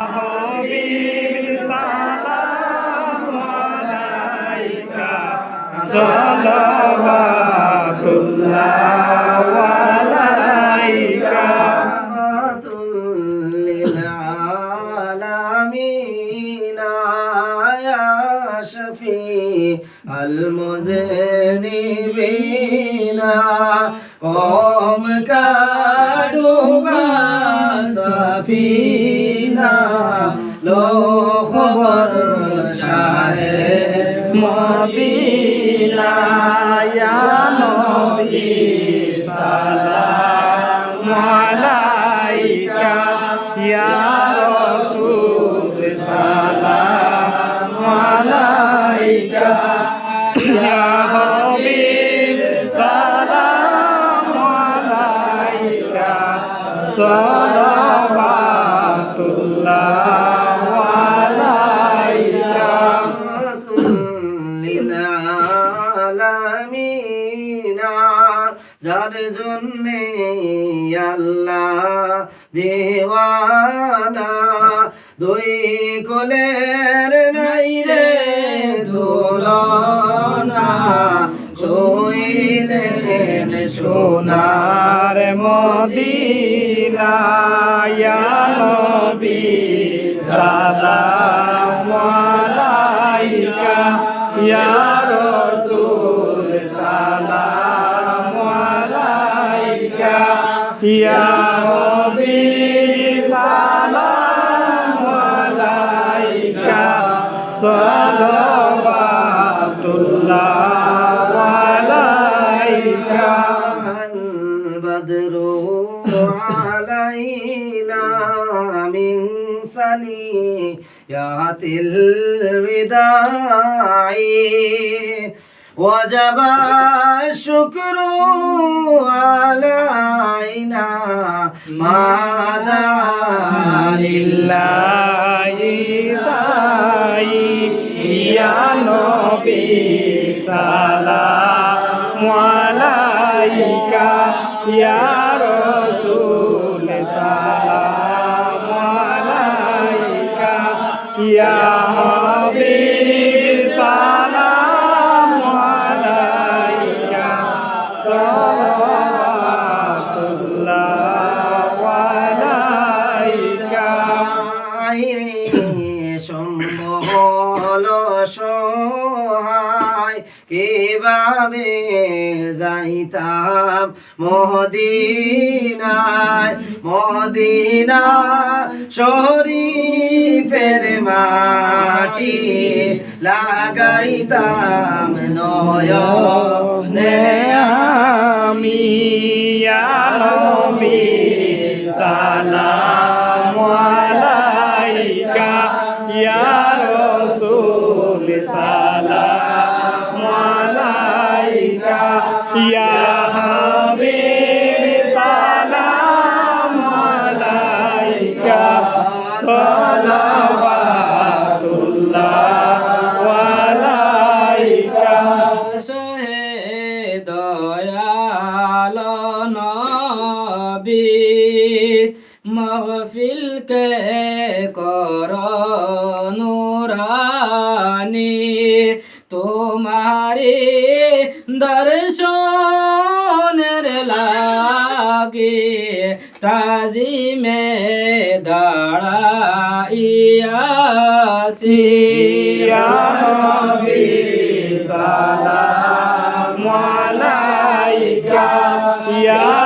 حبيب سلام عليك صلوات الله عليك. رحمة للعالمين يا شفيع المذنبين. قوم كادوا ما না লো খবর সাহে মদিনা ইয়া নবী সালাম। আল্লাহ, দেওয়ানা, দুই কোলের নাই রে দোলনা, শোইলেন সোনার সোনার মদিনা ইয়া নবী সালাম আলাইকা, ইয়া صلوات الله عليك البدر علينا من سنيات الوداع وجب الشكر علينا ما আলাইকা ইয়া রাসূল সালাম আলাইকা ইয়া হাবিব সালাম আলাইকা সালাওয়াতুল্লাহ আলাইকা। আইরে সম্বল সহায় কীভাবে যাইতাম মদিনায় মদিনা শরীফের মাটি লাগাইতাম নয়নে আমি। কে কর নুরানি তোমারে দর্শনের লাগে তাজিমে দাঁড়াইয়াছি। ইয়া সালাম আলাইকা ইয়া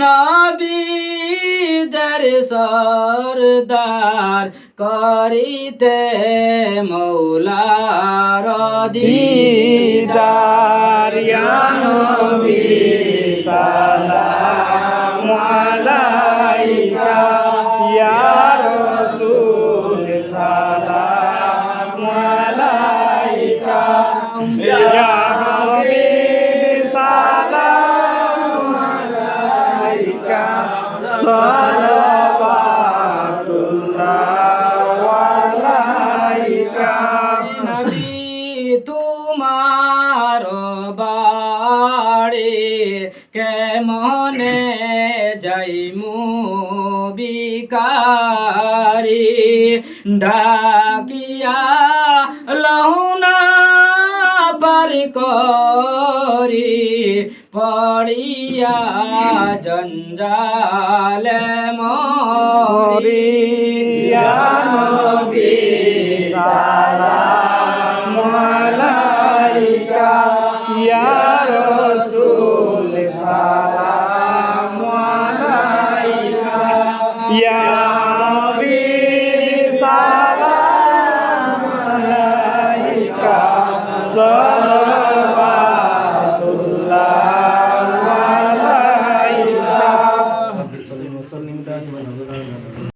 নবীদের সরদার করিতে মৌলার দিদার। বিকারি ডাকিয়া লহুনা পার করি পড়িয়া জঞ্জালে মরি। ইয়া নবী সালাম আলাইকা। ইয়া